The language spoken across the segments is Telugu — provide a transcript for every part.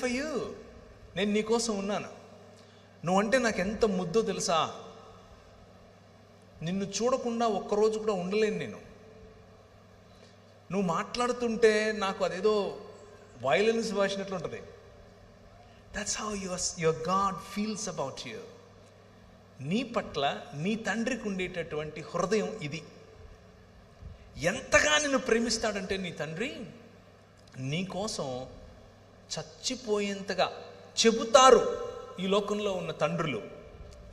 ఫర్ యూ నేను నీకోసం ఉన్నాను. నువ్వంటే నాకు ఎంత ముద్దో తెలుసా? నిన్ను చూడకుండా ఒక్కరోజు కూడా ఉండలేను నేను. నువ్వు మాట్లాడుతుంటే నాకు అదేదో వైలెన్స్ భాషినట్లు ఉంటుంది. That's how your your god feels about you నీ పట్ల నీ తండ్రికి ఉండేటటువంటి హృదయం ఇది. ఎంతగా నిన్ను ప్రేమిస్తాడంటే నీ తండ్రి నీ కోసం చచ్చిపోయేంతగా చెబుతారు ఈ లోకంలో ఉన్న తండ్రులు.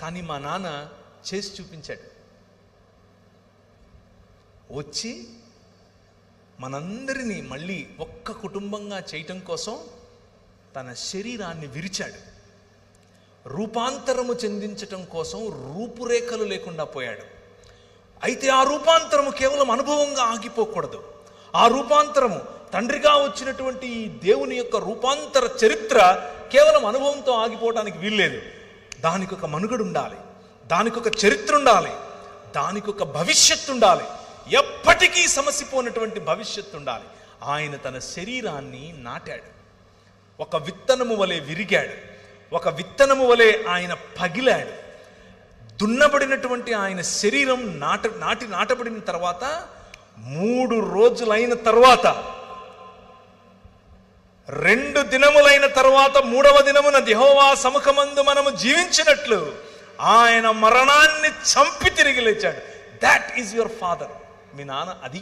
కానీ మా నాన్న చేసి చూపించాడు. వచ్చి మనందరినీ మళ్ళీ ఒక్క కుటుంబంగా చేయటం కోసం తన శరీరాన్ని విరిచాడు. రూపాంతరము చెందించటం కోసం రూపురేఖలు లేకుండా పోయాడు. అయితే ఆ రూపాంతరము కేవలం అనుభవంగా ఆగిపోకూడదు. ఆ రూపాంతరము తండ్రిగా వచ్చినటువంటి ఈ దేవుని యొక్క రూపాంతర చరిత్ర కేవలం అనుభవంతో ఆగిపోవడానికి వీల్లేదు. దానికి ఒక మనుగడు ఉండాలి. దానికి ఒక చరిత్ర ఉండాలి. దానికి ఒక భవిష్యత్తు ఉండాలి. ఎప్పటికీ సమసిపోయినటువంటి భవిష్యత్తు ఉండాలి. ఆయన తన శరీరాన్ని నాటాడు. ఒక విత్తనము వలె విరిగాడు. ఒక విత్తనము వలె ఆయన పగిలాడు. దున్నబడినటువంటి ఆయన శరీరం నాట నాటి నాటబడిన తర్వాత మూడు రోజులైన తర్వాత రెండు దినములైన తర్వాత మూడవ దినమున దిహోవా సముఖమందు మనము జీవించినట్లు ఆయన మరణాన్ని చంపి తిరిగి లేచాడు. దాట్ ఈజ్ యువర్ ఫాదర్ మీ నాన్న అది.